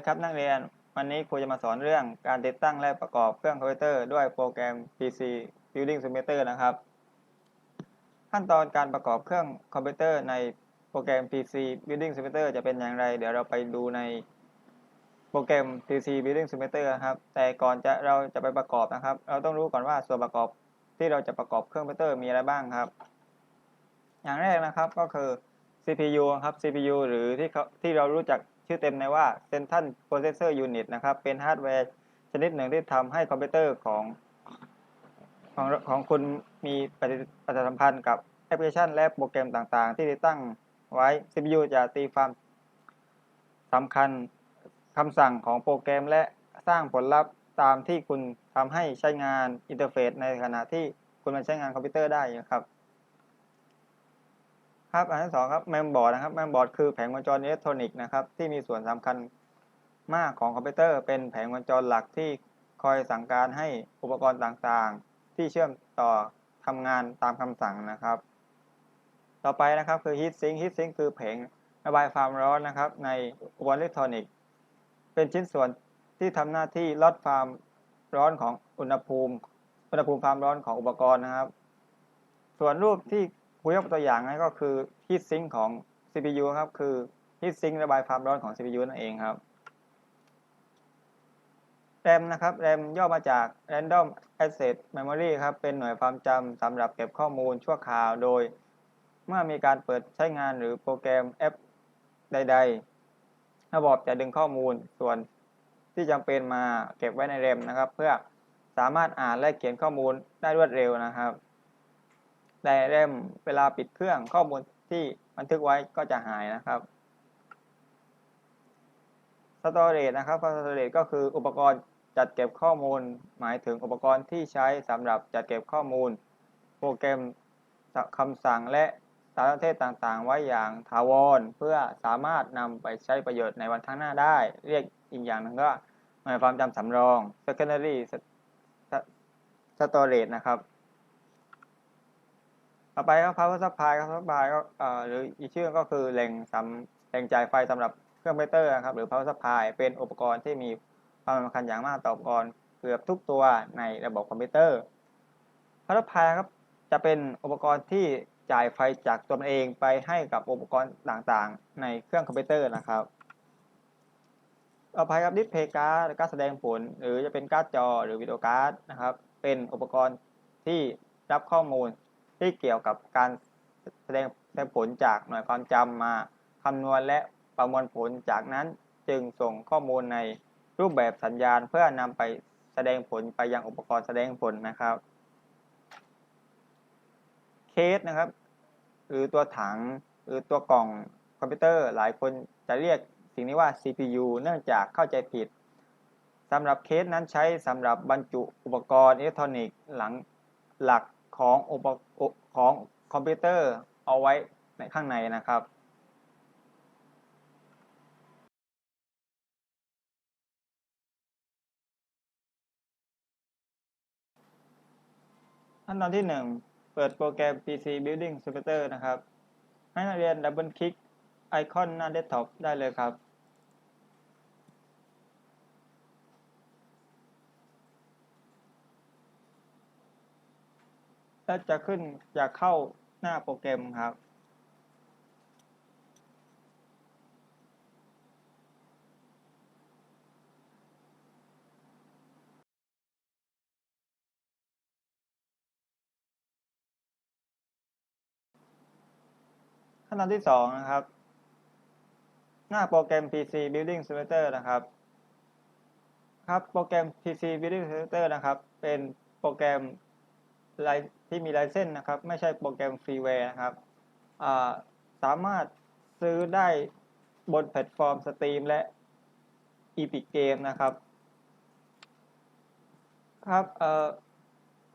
ดีครับนักเรียน วันนี้ครูจะมาสอนเรื่องการติดตั้งและประกอบเครื่องคอมพิวเตอร์ด้วยโปรแกรม PC Building Simulator นะครับ ขั้นตอนการประกอบเครื่องคอมพิวเตอร์ในโปรแกรม PC Building Simulator จะเป็นอย่างไร เดี๋ยวเราไปดูในโปรแกรม PC Building Simulator ครับ แต่ก่อนจะเราจะไปประกอบนะครับ เราต้องรู้ก่อนว่าส่วนประกอบที่เราจะประกอบเครื่องคอมพิวเตอร์มีอะไรบ้างครับ อย่างแรกนะครับก็คือ CPU ครับ CPU หรือที่ที่เรารู้จัก ชื่อเต็มในว่า Central Processor Unit นะครับ เป็นฮาร์ดแวร์ชนิดหนึ่งที่ทำให้คอมพิวเตอร์ของของของคุณมีปฏิปฏิสัมพันธ์กับแอปพลิเคชันและโปรแกรมต่างๆ ที่ติดตั้งไว้ CPU จะตีความสำคัญคำสั่งของโปรแกรมและสร้างผลลัพธ์ตามที่คุณทำให้ใช้งานอินเทอร์เฟซในขณะที่คุณมาใช้งานคอมพิวเตอร์ได้ครับ ครับอันที่สองครับแมมบอร์ดนะครับแมมบอร์ดคือแผงวงจรอิเล็กทรอนิกส์นะครับที่มีส่วนสำคัญมากของคอมพิวเตอร์ เป็นแผงวงจรหลักที่คอยสั่งการให้อุปกรณ์ต่างๆ ที่เชื่อมต่อทำงานตามคำสั่งนะครับ ต่อไปนะครับคือฮีทซิงค์ฮีทซิงค์คือแผงระบายความร้อนนะครับ ในอุปกรณ์อิเล็กทรอนิกส์เป็นชิ้นส่วนที่ทำหน้าที่ลดความร้อนของอุณหภูมิ อุณหภูมิความร้อนของอุปกรณ์นะครับ ส่วนรูปที่ ครูยกตัวอย่างนั้ก็คือฮีทซิงค์ของ CPU ครับ คือฮีทซิงค์ระบายความร้อนของ CPU นั่นเองครับ RAM นะครับ RAM ย่อมาจาก Random Access Memory ครับ เป็นหน่วยความจำสำหรับเก็บข้อมูลชั่วคราว โดย เมื่อมีการเปิดใช้งานหรือโปรแกรมแอปใด ๆ ระบบจะดึงข้อมูลส่วนที่จำเป็นมาเก็บไว้ใน RAM นะครับ เพื่อสามารถอ่านและเขียนข้อมูลได้รวดเร็วนะครับ แต่แรมเวลาปิดเครื่องข้อมูลที่บันทึกไว้ก็จะหายนะครับสตอเรจนะครับสตอเรจก็คืออุปกรณ์จัดเก็บข้อมูล หมายถึงอุปกรณ์ที่ใช้สำหรับจัดเก็บข้อมูล โปรแกรมคำสั่งและสารสนเทศต่างๆ ไว้อย่างถาวร เพื่อสามารถนำไปใช้ประโยชน์ในวันข้างหน้าได้ เรียกอีกอย่างหนึ่งก็หน่วยความจำสำรอง secondary storage นะครับ ต่อไปครับ power supply ครับ supply ก็หรืออีกชื่อก็คือแหล่งสำแหล่งจ่ายไฟสำหรับเครื่องคอมพิวเตอร์ครับหรือ power supply เป็นอุปกรณ์ที่มีความสำคัญอย่างมากต่ออุปกรณ์เกือบทุกตัวในระบบคอมพิวเตอร์ power supply ครับจะเป็นอุปกรณ์ที่จ่ายไฟจากตัวเองไปให้กับอุปกรณ์ต่างๆ ในเครื่องคอมพิวเตอร์นะครับต่อไปครับดิสเพย์การ์ดการแสดงผล หรือจะเป็นการ์ดจอหรือวิดีโอการ์ดนะครับ เป็นอุปกรณ์ที่รับข้อมูล ที่เกี่ยวกับการแสดงผลจากหน่วยความจำมาคำนวณและประมวลผลจากนั้นจึงส่งข้อมูลในรูปแบบสัญญาณเพื่อนำไปแสดงผลไปยังอุปกรณ์แสดงผลนะครับ เคสนะครับ หรือตัวถังหรือตัวกล่องคอมพิวเตอร์หลายคนจะเรียกสิ่งนี้ว่า CPU เนื่องจากเข้าใจผิดสำหรับเคสนั้นใช้สำหรับบรรจุอุปกรณ์อิเล็กทรอนิกส์หลังหลัก ของอุปของคอมพิวเตอร์เอาไว้ในข้างในนะครับขั้นตอนที่ 1 เปิดโปรแกรม PC Building Simulator นะครับ ให้นักเรียนดับเบิลคลิกไอคอนหน้าเดสก์ท็อปได้เลยครับ และจะขึ้นจะเข้าหน้าโปรแกรมครับ ขั้นตอนที่สองนะครับ หน้าโปรแกรม PC Building Simulator นะครับครับโปรแกรม PC Building Simulator นะครับ เป็นโปรแกรมไล ที่มีไลเซนส์นะครับ ไม่ใช่โปรแกรมฟรีแวร์นะครับสามารถซื้อได้บนแพลตฟอร์มสตรีมและ Epic Game นะครับครับเอ่อ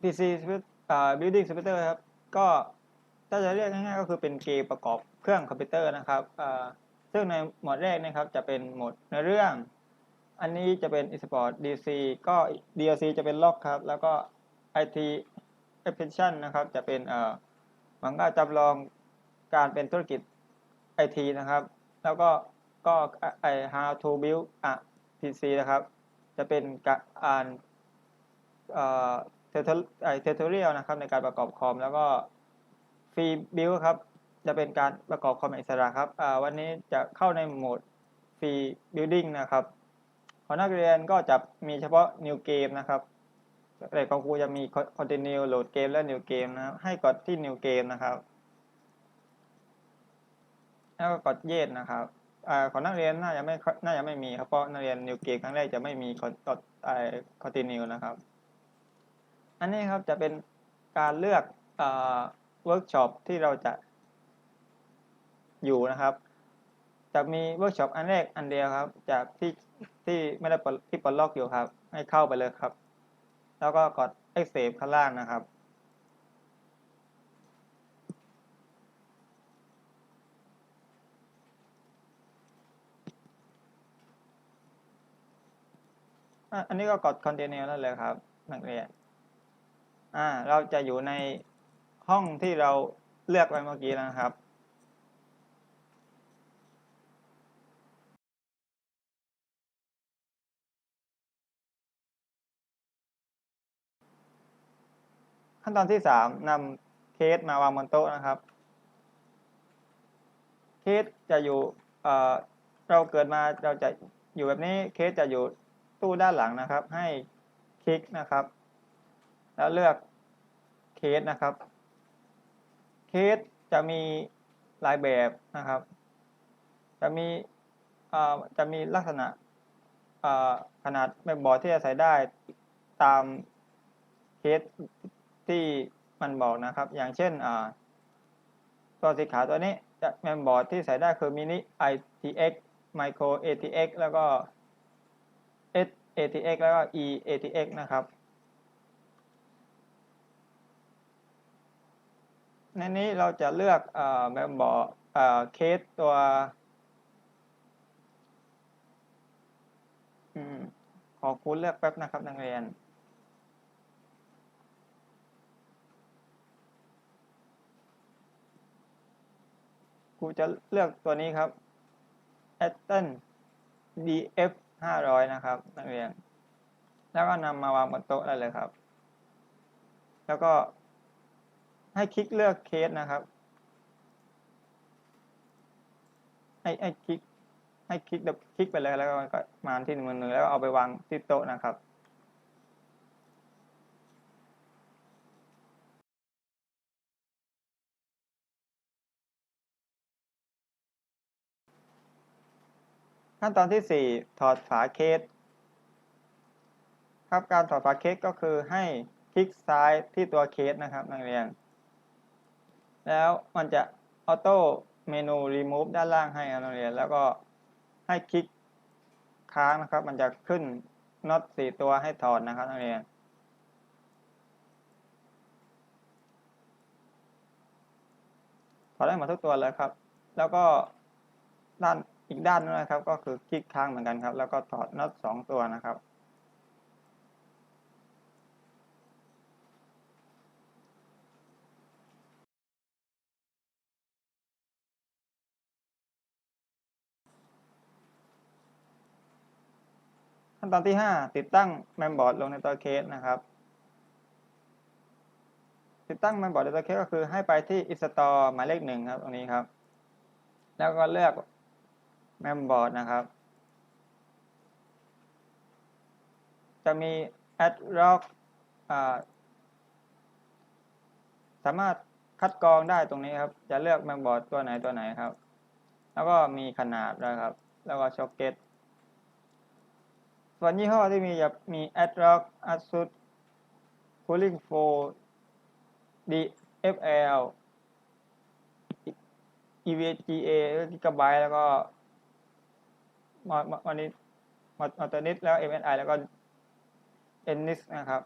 PC Building Simulator ครับ ก็ถ้าจะเรียกง่ายๆก็คือเป็นเกมประกอบเครื่องคอมพิวเตอร์นะครับซึ่งในโหมดแรกนะครับจะเป็นโหมดในเรื่อง อันนี้จะเป็น eSport DC ก็ DLC จะเป็นล็อกครับ แล้วก็ IT Application นะครับ จะเป็นเอ่อมันก็จำลองการเป็นธุรกิจไอทีนะครับ แล้วก็ก็ไอ how to build a PC นะครับ จะเป็นการอ่านเอ่อเทอร์เรียลนะครับในการประกอบคอม แล้วก็ฟรีบิลครับจะเป็นการประกอบคอมอิสระครับอ่าวันนี้จะเข้าในโหมดฟรีบิลดิ้งนะครับของนักเรียนก็จะมีเฉพาะ New Game นะครับ แต่ของครูจะมี Continue Load Game และ New Game นะครับ ให้กดที่ New Game นะครับ แล้วก็กด Yes นะครับอของนักเรียนน่าจะไม่น่าจะไม่มีครับเพราะนักเรียน New Game ครั้งแรกจะไม่มีกดกดไอ้ Continue นะครับ อันนี้ครับจะเป็นการเลือกอ่าเวิร์กช็อปที่เราจะอยู่นะครับ จะมีเวิร์กช็อปอันแรกอันเดียวครับ จากที่ที่ไม่ได้ปที่ปลดล็อกอยู่ครับ ให้เข้าไปเลยครับ แล้วก็กด Escape ข้างล่างนะครับ อันนี้ก็กด continue นั่นเลยครับนักเรียนอ่าเราจะอยู่ในห้องที่เราเลือกไว้เมื่อกี้แล้วนะครับ ขั้นตอนที่สามนำเคสมาวางบนโต๊ะนะครับ เคสจะอยู่เอ่อเราเกิดมาเราจะอยู่แบบนี้เคสจะอยู่ตู้ด้านหลังนะครับ ให้คลิกนะครับ แล้วเลือกเคสนะครับ เคสจะมีหลายแบบนะครับ จะมีเอ่อจะมีลักษณะเอ่อขนาดแมมบอร์ดที่จะใส่ได้ตามเคส ที่มันบอกนะครับ อย่างเช่นตัวสีขาวตัวนี้จะแมมบอร์ดที่ใส่ได้คือ mini ITX micro ATX แล้วก็ S ATX แล้วก็ E ATX นะครับในนี้เราจะเลือกอแมมบอร์ดเคสตัวขอคุณเลือกแป๊บนะครับนักเรียน รูจะเลือกตัวนี้ครับ a t t o n DF 500 นะครับนักเรียน แล้วก็นำมาวางบนโต๊ะได้เลยครับ แล้วก็ให้คลิกเลือกเคสนะครับ ให้ให้คลิกให้คลิกคลิกไปเลยแล้วก็มาที่มือหนึ่งแล้วเอาไปวางที่โต๊ะนะครับ ขั้นตอนที่ 4 ถอดฝาเคสครับการถอดฝาเคสก็คือให้คลิกซ้ายที่ตัวเคสนะครับนักเรียน แล้วมันจะออโต้เมนู remove ด้านล่างให้นักเรียน แล้วก็ให้คลิกค้างนะครับ มันจะขึ้นน็อตสี่ตัวให้ถอดนะครับนักเรียนถอดได้หมดทุกตัวเลยครับ แล้วก็ด้าน อีกด้านนึงนะครับ ก็คือคลิกค้างเหมือนกันครับ แล้วก็ถอดน็อตสองตัวนะครับ ขั้นตอนที่ 5 ติดตั้งแมมบอร์ดลงในตัวเคสนะครับ ติดตั้งแมมบอร์ดในตัวเคสก็คือให้ไปที่ install หมายเลขหนึ่งครับตรงนี้ครับ แล้วก็เลือก แมมบอร์ดนะครับ จะมี add lock อ่าสามารถคัดกรองได้ตรงนี้ครับ จะเลือกแมมบอร์ดตัวไหนตัวไหนครับ แล้วก็มีขนาดนะครับ แล้วก็ช็อคเก็ตส่วนยี่ห้อที่มีจะมี AdRock ASUS Cooling 4 DFL EVGA กิกะไบต์แล้วก็ มอวันนี้มอเตอร์นิสแล้ว MSI แล้วก็ Ennis นะครับ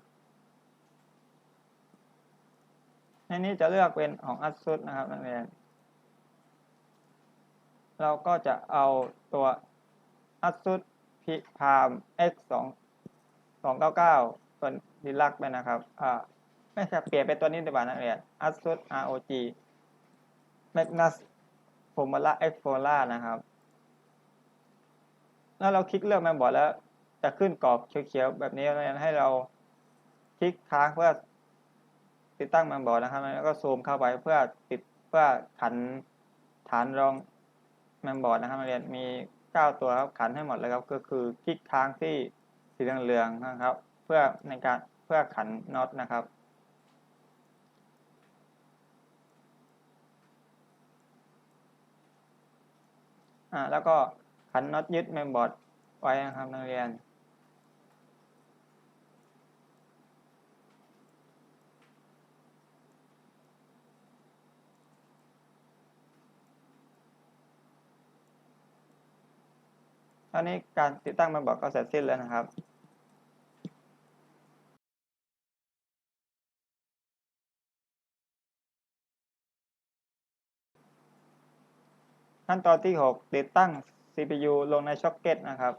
ในนี้จะเลือกเป็นของ ASUS นะครับนักเรียน เราก็จะเอาตัว ASUS พิพาม x สองสองเก้าเก้าตัวดีลักไปนะครับอ่าไม่ใช่เปลี่ยนเป็นตัวนี้ดีกว่านักเรียน ASUS ROG Magnus Formula X f o r l a นะครับ แล้วเราคลิกเลือกแมมบอร์ดแล้ว จะขึ้นกรอบเขียวๆแบบนี้ให้เราคลิกค้างเพื่อติดตั้งแมมบอร์ดนะครับ แล้วก็ซูมเข้าไปเพื่อติดเพื่อขันฐานรองแมมบอร์ดนะครับนักเรียนมี9ตัวครับขันให้หมดเลยครับ ก็คือคลิกค้างที่สีเหลืองๆนะครับ เพื่อในการเพื่อขันน็อตนะครับอ่าแล้วก็ ขันน็อตยึดเมมบอร์ดไว้นะครับนักเรียน ตอนนี้การติดตั้งเมมบอร์ดก็เสร็จสิ้นแล้วนะครับขั้นตอนที่ 6 ติดตั้ง CPU ลงในช็อคเก็ตนะครับ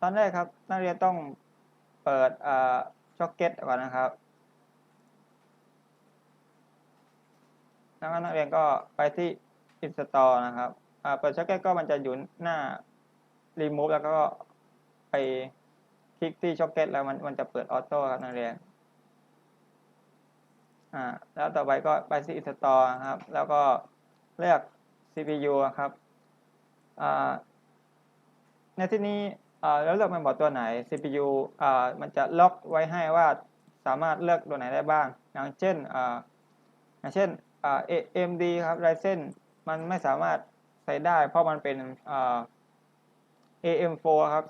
ตอนแรกครับนักเรียนต้องเปิดช็อคเก็ตก่อนนะครับ แล้วนักเรียนก็ไปที่ install นะครับเปิดช็อคเก็ตก็มันจะอยู่หน้า remove แล้วก็ไปคลิกที่ช็อคเก็ตแล้วมันมันจะเปิดออโต้ครับนักเรียนอ่าแล้วต่อไปก็ไปที่ install ครับ แล้วก็เลือก CPU ครับ ในที่นี้แล้วเลือกเมมบอร์ดตัวไหน CPU มันจะล็อกไว้ให้ว่าสามารถเลือกตัวไหนได้บ้าง อย่างเช่นอย่างเช่น AMD ครับ Ryzen มันไม่สามารถใส่ได้ เพราะมันเป็น AM4 ครับ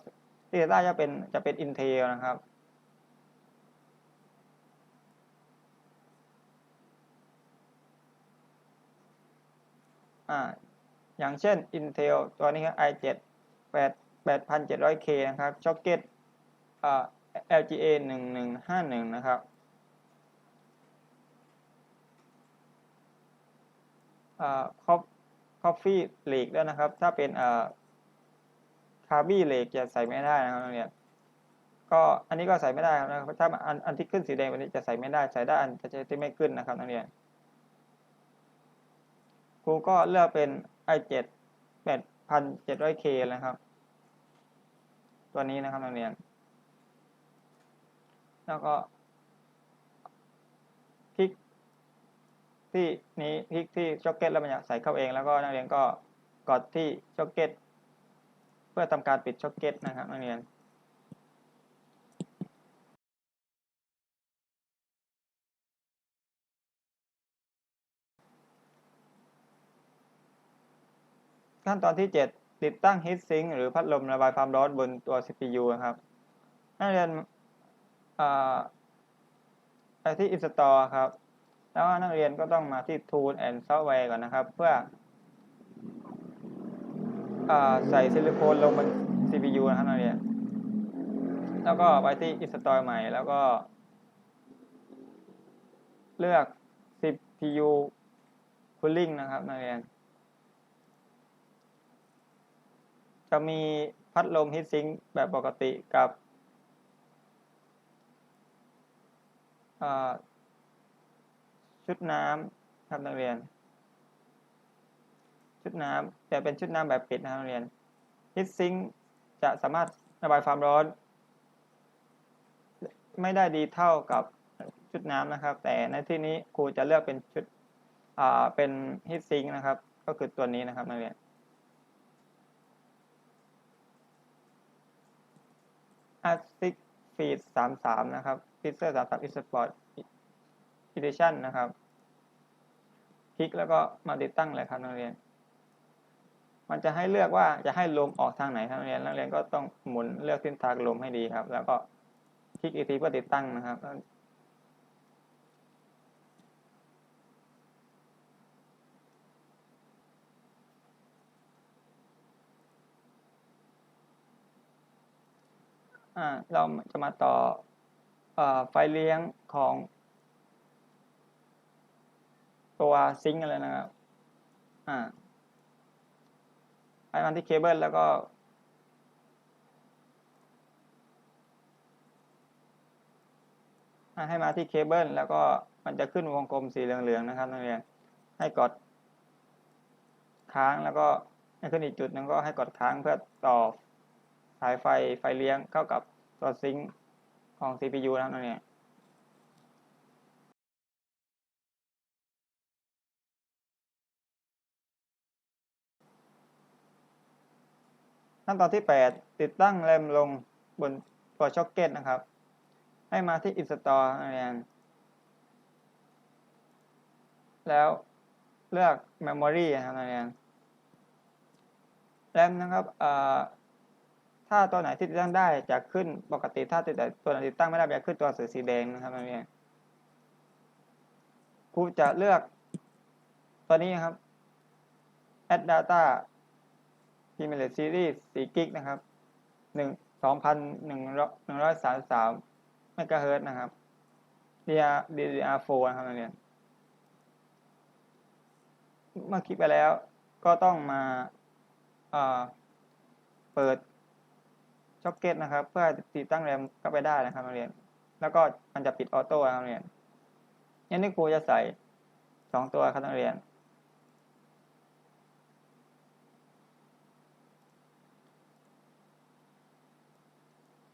ที่ได้จะเป็นจะเป็น Intel นะครับ อย่างเช่น Intel ตัวนี้ครับ i7 8 8700K นะครับช็อคเก็ตอ่า LGA 1151 นะครับคอฟคอฟฟี่เล็กด้วยนะครับ ถ้าเป็นคาร์บี้เล็กจะใส่ไม่ได้นะครับนักเรียนก็อันนี้ก็ใส่ไม่ได้ครับถ้าอันอันที่ขึ้นสีแดงวันนี้จะใส่ไม่ได้ใส่ได้อันที่ไม่ขึ้นนะครับนักเรียนครูก็เลือกเป็น ไอเจ็ดแปดพันะครับ ตัวนี้นะครับนักเรียน แล้วก็ คลิกที่นี้คลิกที่ช็อคเก็ตแล้วมันจะใส่เข้าเอง แล้วก็นักเรียนก็กดที่ช็อคเก็ตเพื่อทำการปิดช็อคเก็ตนะครับนักเรียน ขั้นตอนที่ 7 ติดตั้งฮีทซิงหรือพัดลมระบายความร้อนบนตัว CPU นะครับนักเรียนไปที่ install ครับ แล้วนักเรียนก็ต้องมาที่ tool and software ก่อนนะครับ เพื่ออใส่ซิลิโคนลงบน CPU นะครับนักเรียน แล้วก็ไปที่ install ใหม่ แล้วก็ เลือก CPU cooling นะครับนักเรียน จะมีพัดลมฮีทซิงค์แบบปกติกับชุดน้ำครับนักเรียน ชุดน้ำแต่เป็นชุดน้ำแบบปิดนะครับนักเรียนฮีทซิงค์จะสามารถระบายความร้อน ไม่ได้ดีเท่ากับชุดน้ำนะครับ แต่ในที่นี้ครูจะเลือกเป็นชุดเป็นฮีทซิงค์นะครับ ก็คือตัวนี้นะครับนักเรียน ASIC Feed 33 นะครับ Pixel 33 eSport Edition นะครับ คลิกแล้วก็มาติดตั้งเลยครับนักเรียน มันจะให้เลือกว่าจะให้ลมออกทางไหนครับนักเรียน นักเรียนก็ต้องหมุนเลือกทิศทางลมให้ดีครับ แล้วก็คลิกอีกทีเพื่อติดตั้งนะครับ เราจะมาต่ออไฟเลี้ยงของ ตัวซิงค์กันเลยนะครับไปมาที่เคเบิลแล้วก็ ให้มาที่เคเบิลแล้วก็มันจะขึ้นวงกลมสีเหลืองๆนะครับนักเรียนให้กดค้างแล้วก็ให้ขึ้นอีกจุดหนึงก็ให้กดค้างเพื่อต่อ สายไฟไฟเลี้ยงเข้ากับตัวซิงค์ของ CPU นะครับนั่นเองขั้นตอนที่ 8 ติดตั้งแรมลงบนตัวช็อกเก็ตนะครับ ให้มาที่ install นั่นเองแล้วเลือก memory นะครับนั่นเองแรมนะครับอ่อ ถ้าตัวไหนที่ติดตั้งได้จะขึ้นปกติถ้าตัวไหนติดตั้งไม่ได้จะขึ้นตัวสื่อสีแดงนะครับนั่นเองครูจะเลือกตัวนี้ครับ add data p m e l e series 4กิกนะครับ1 2,133เมกะเฮิร์ตนะครับ DDR DDR4 นะครับนักเรียน เมื่อคลิกไปแล้วก็ต้องมาเปิด ช็อคเก็ตนะครับ เพื่อติดตั้งแรมเข้าไปได้นะครับนักเรียน แล้วก็มันจะปิดออโต้ครับนักเรียนยันนี่ครูจะใส่สองตัวครับนักเรียน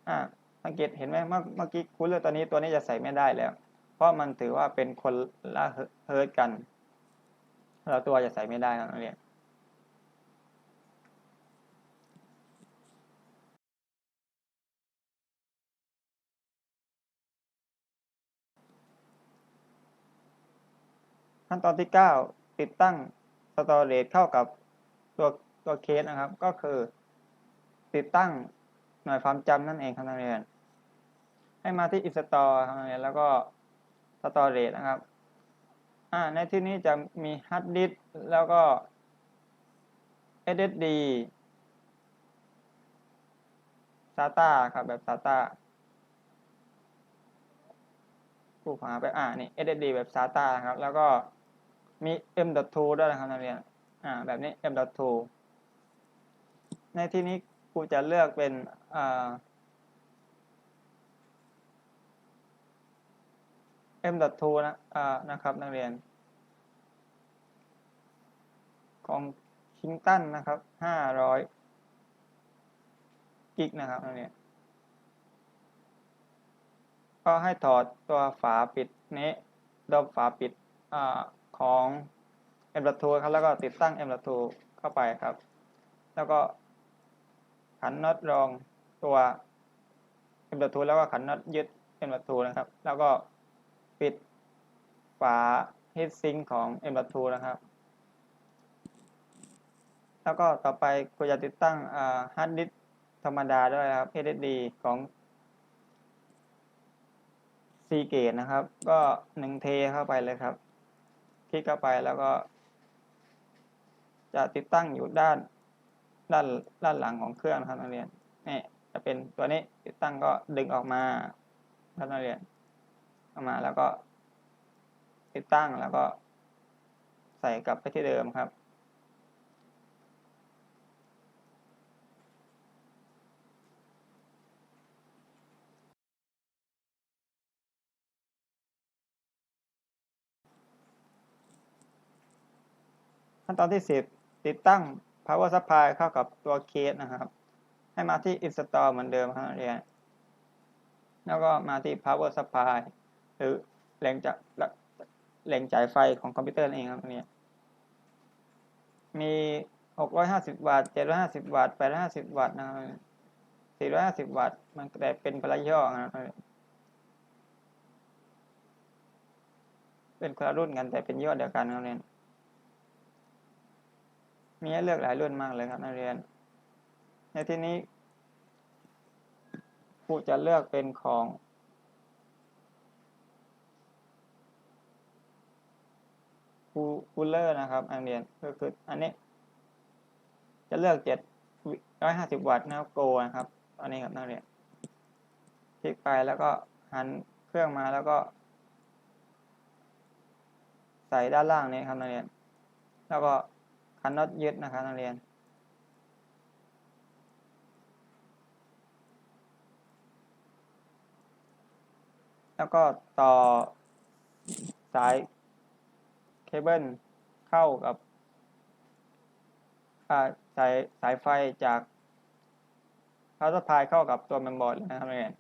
อ่าสังเกตเห็นไหมเมื่อกี้คุณเลือกตัวนี้ตัวนี้จะใส่ไม่ได้แล้ว เพราะมันถือว่าเป็นคนละเฮิร์ตกัน เราตัวจะใส่ไม่ได้ครับนักเรียน ขั้นตอนที่ 9 ติดตั้งสตอเรจเข้ากับตัวตัวเคสนะครับ ก็คือ ติดตั้งหน่วยความจำนั่นเองครับนักเรียน ให้มาที่ install ครับนักเรียนแล้วก็ storage นะครับอ่าในที่นี้จะมี hard disk แล้วก็ SSD SATA ครับแบบ SATA ผู้หาไปอ่านี่ SSD แบบ SATA ครับ แล้วก็ มี M.2 ด้วยนะครับนักเรียนอ่าแบบนี้ M.2 ในที่นี้ครูจะเลือกเป็นอ่า M.2 นะอ่านะครับนักเรียน ของคิงตันนะครับ500กิกนะครับนักเรียนก็ให้ถอดตัวฝาปิดนี้ดมฝาปิดอ ของ M.2 ครับ แล้วก็ติดตั้ง M.2 เข้าไปครับ แล้วก็ขันน็อตรองตัว M.2 แล้วก็ขันน็อตยึด M.2 นะครับ แล้วก็ปิดฝา heat sink ของ M.2 นะครับ แล้วก็ต่อไปกูจะติดตั้งฮาร์ดดิสธรรมดาด้วยครับ SSD ของ Seagate นะครับ ก็1เทเข้าไปเลยครับ ลิกเข้าไปแล้วก็ จะติดตั้งอยู่ด้านด้านด้านหลังของเครื่องนะครับนักเรียนนี่จะเป็นตัวนี้ติดตั้งก็ดึงออกมาครับนักเรียนออกมาแล้วก็ ติดตั้งแล้วก็ ใส่กลับไปที่เดิมครับ ขั้นตอนที่ 10 ติดตั้ง power supply เข้ากับตัวเคสนะครับ ให้มาที่ install เหมือนเดิมครับนักเรียนแล้วก็มาที่ power supply หรือแหล่งจะแหล่งจ่ายไฟของคอมพิวเตอร์นั่นเองครับเนี่ยมี 650 วัตต์ 750 วัตต์ 850 วัตต์นะครับ450 วัตต์ มันแต่เป็นคนละย่อนะครับเป็นคนละรุ่นกันแต่เป็นย่อเดียวกันครับเรีย มีให้เลือกหลายรุ่นมากเลยครับนักเรียน ในที่นี้ครูจะเลือกเป็นของคูลเลอร์นะครับอันเรียนก็คืออันนี้ จะเลือกเจ็ดร้อยห้าสิบวัตต์นะครับโกนะครับ อันนี้ครับนักเรียนคลิกไปแล้วก็หันเครื่องมาแล้วก็ ใส่ด้านล่างนี้ครับนักเรียน แล้วก็ คันน็อตยึดนะครับนักเรียน แล้วก็ต่อสายเคเบิลเข้ากับสายสายไฟจาก power supply เข้ากับตัว main board นะครับนักเรียน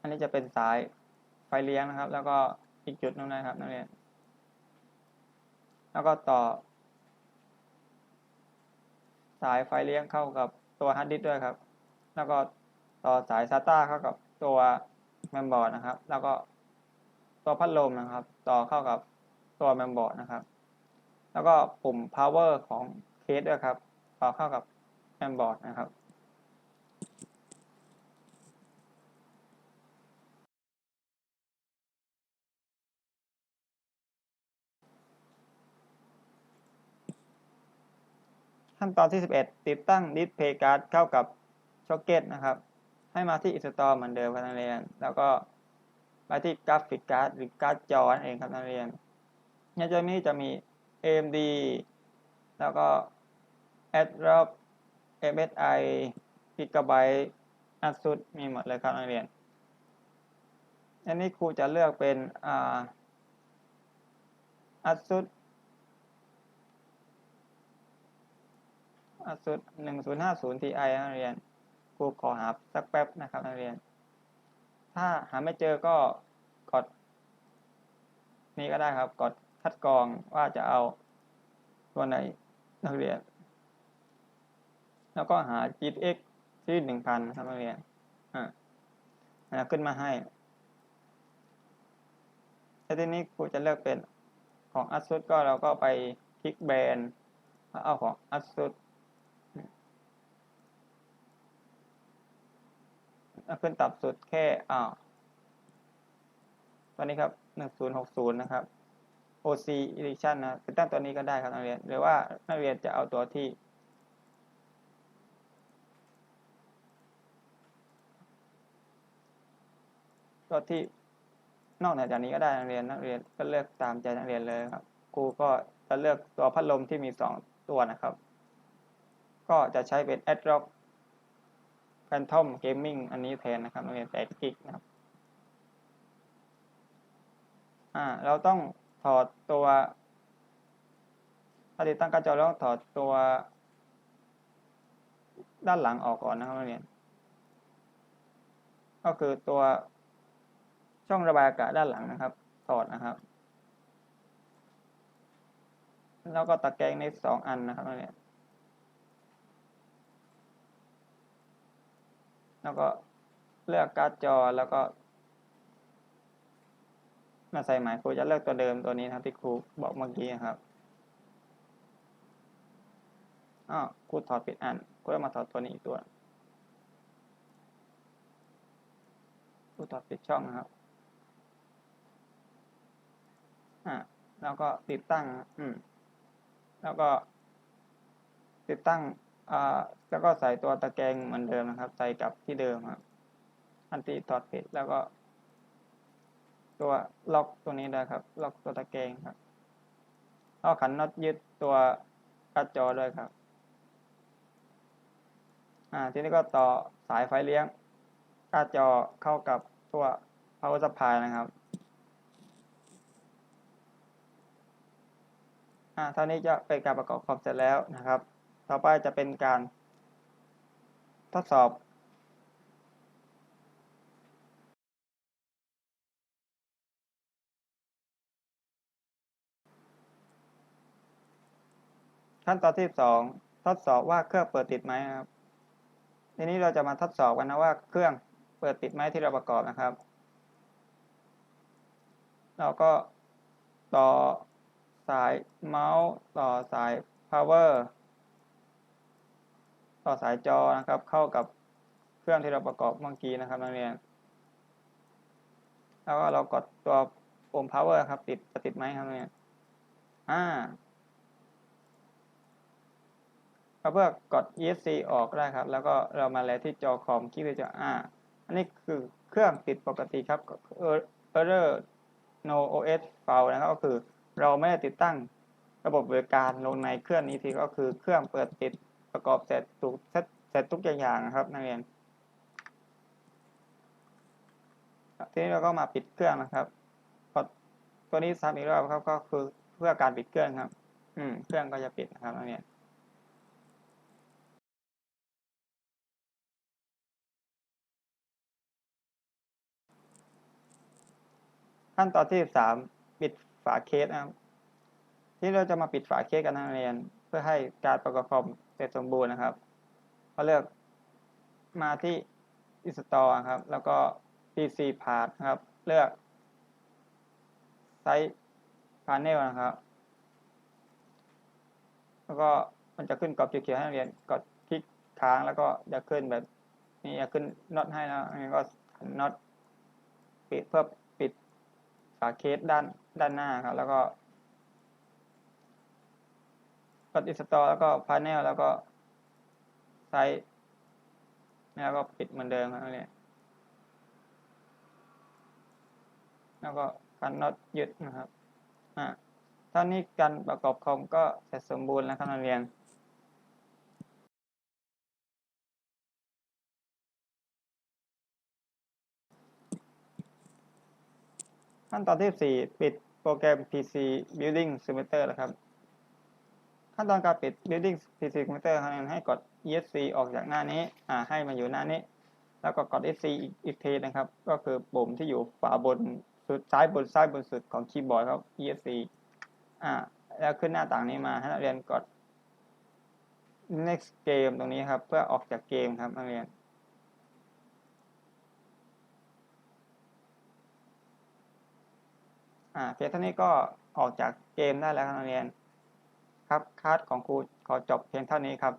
อันนี้จะเป็นสายไฟเลี้ยงนะครับ แล้วก็อีกจุดหนึงนะครับนักเรียน แล้วก็ต่อ สายไฟเลี้ยงเข้ากับตัวฮาร์ดดิสก์ด้วยครับ แล้วก็ต่อสาย SATA เข้ากับตัวแมมบอร์ดนะครับ แล้วก็ตัวพัดลมนะครับ ต่อเข้ากับตัวแมมบอร์ดนะครับ แล้วก็ปุ่ม power ของเคสด้วยครับ ต่อเข้ากับแมมบอร์ดนะครับ ขั้นตอนที่ 11 ติดตั้งดิสเพย์การ์ดเข้ากับช็อคเก็ตนะครับ ให้มาที่ install เหมือนเดิมครับนักเรียน แล้วก็ไปที่กราฟิกการ์ดหรือการ์ดจอนั่นเองครับนักเรียนในจอนี้จะมี AMD แล้วก็ ASRock MSI Gigabyte ASUS มีหมดเลยครับนักเรียน อันนี้ครูจะเลือกเป็น อ่า ASUS ASUS 1050 Ti นักเรียนครูขอหาสักแป๊บนะครับนักเรียน ถ้าหาไม่เจอก็กด นี้ก็ได้ครับ กดคัดกรองว่าจะเอาตัวไหนนักเรียน แล้วก็หา GTX ที่1000นะครับนักเรียนอ่าขึ้นมาให้แล้วทีนี้ครูจะเลือกเป็นของ ASUS ก็เราก็ไปคลิกแบรนด์เอาของ ASUS ขึ้นต่ำสุดแค่อ้าวตัวนี้ครับ 1060 นะครับ OC Edition นะติดตั้งตัวนี้ก็ได้ครับนักเรียน หรือว่านักเรียนจะเอาตัวที่ ตัวที่นอกเหนือจากนี้ก็ได้นักเรียนนักเรียนก็เลือกตามใจนักเรียนเลยครับครูก็จะเลือกตัวพัดลมที่มี 2 ตัวนะครับ ก็จะใช้เป็น AdRock Phantom Gaming อันนี้แทนนะครับนักเรียน8กิกนะครับอ่าเราต้องถอดตัวถ้าติดตั้งกร์ดจอเราต้องถอดตัว ด้านหลังออกก่อนนะครับนักเรียน ก็คือตัวช่องระบายอากาศด้านหลังนะครับ ถอดนะครับ แล้วก็ตะแกรงในสองอันนะครับนักเรียน แล้วก็เลือกการ์ดจอแล้วก็มาใส่หมายครูจะเลือกตัวเดิมตัวนี้นะครับที่ครูบอกเมื่อกี้ครับอ้าวครูถอดผิดอันครูต้องมาถอดตัวนี้อีกตัวครูถอดผิดช่องนะครับอ่าแล้วก็ติดตั้ง อืม แล้วก็ติดตั้ง อ่าแล้วก็ใส่ตัวตะแกรงเหมือนเดิมนะครับ ใส่กลับที่เดิมครับ อันที่ถอดผิดแล้วก็ ตัวล็อกตัวนี้ได้ครับ ล็อกตัวตะแกรงครับแล้วขันน็อตยึดตัวกร์ดจอด้วยครับ อ่า ทีนี้ก็ต่อสายไฟเลี้ยงกร์ดจอเข้ากับตัว power supply นะครับอ่าเท่านี้จะเป็นการประกอบคอมเสร็จแล้วนะครับ ต่อไปจะเป็นการทดสอบขั้นตอนที่สองทดสอบว่าเครื่องเปิดติดไหมครับทีนี้เราจะมาทดสอบกันนะว่าเครื่องเปิดติดไหมที่เราประกอบนะครับ เราก็ต่อสายเมาส์ต่อสาย power ต่อสายจอนะครับ เข้ากับเครื่องที่เราประกอบเมื่อกี้นะครับนักเรียน แล้วก็เรากดตัวปุ่ม power ครับ ติดจะติดไหมครับเนี่ยอ่าเพื่อกด ESC ออกได้ครับ แล้วก็เรามาแลที่จอคอมคลิกที่จออ่าอันนี้คือเครื่องติดปกติครับ error no OS file นะครับ ก็คือเราไม่ได้ติดตั้งระบบบริการลงในเครื่องนี้ทีก็คือเครื่องเปิดติด ประกอบเสร็จถูกเสร็จทุกอย่างนะครับนักเรียนทีนี้เราก็มาปิดเครื่องนะครับตัวนี้ซ้ำอีกรอบครับก็คือเพื่อการปิดเครื่องครับ อืม เครื่องก็จะปิดนะครับนักเรียนขั้นตอนที่สามปิดฝาเคสนะครับ ที่เราจะมาปิดฝาเคสกันนักเรียน เพื่อให้การประกอบคอมเสร็จสมบูรณ์นะครับก็เลือกมาที่ install ครับ แล้วก็ PC part นะครับ เลือก Site Panel นะครับ แล้วก็มันจะขึ้นกรอบเขียวๆให้นักเรียนกดคลิกค้างแล้วก็จะขึ้นแบบนี้จะขึ้นน็อตให้แล้วอันนี้ก็น็อตปิดเพื่อปิดฝาเคสด้านด้านหน้าครับ แล้วก็ กด install แล้วก็ panel แล้วก็ไซต์แล้วก็ปิดเหมือนเดิมครับนักเรียแล้วก็การน็อตยึดนะครับอ่าเท่านี้การประกอบคอมก็เสร็จสมบูรณ์แล้วครับนักเรียนขั้นตอนที่ 4 ปิดโปรแกรม PC Building Simulator นะครับ ขั้นตอนการปิด Building PC Simulator ครับให้กด ESC ออกจากหน้านี้อ่าให้มาอยู่หน้านี้ แล้วก็กด ESC อีกอีกทีนะครับ ก็คือปุ่มที่อยู่ฝาบนสุดซ้ายบนซ้ายบนสุดของคีย์บอร์ดครับ ESC อ่าแล้วขึ้นหน้าต่างนี้มาให้นักเรียนกด next game ตรงนี้ครับ เพื่อออกจากเกมครับนักเรียนอ่าเพียงเท่านี้ก็ออกจากเกมได้แล้วครับนักเรียน ครับคลาสของครูขอจบเพียงเท่านี้ครับ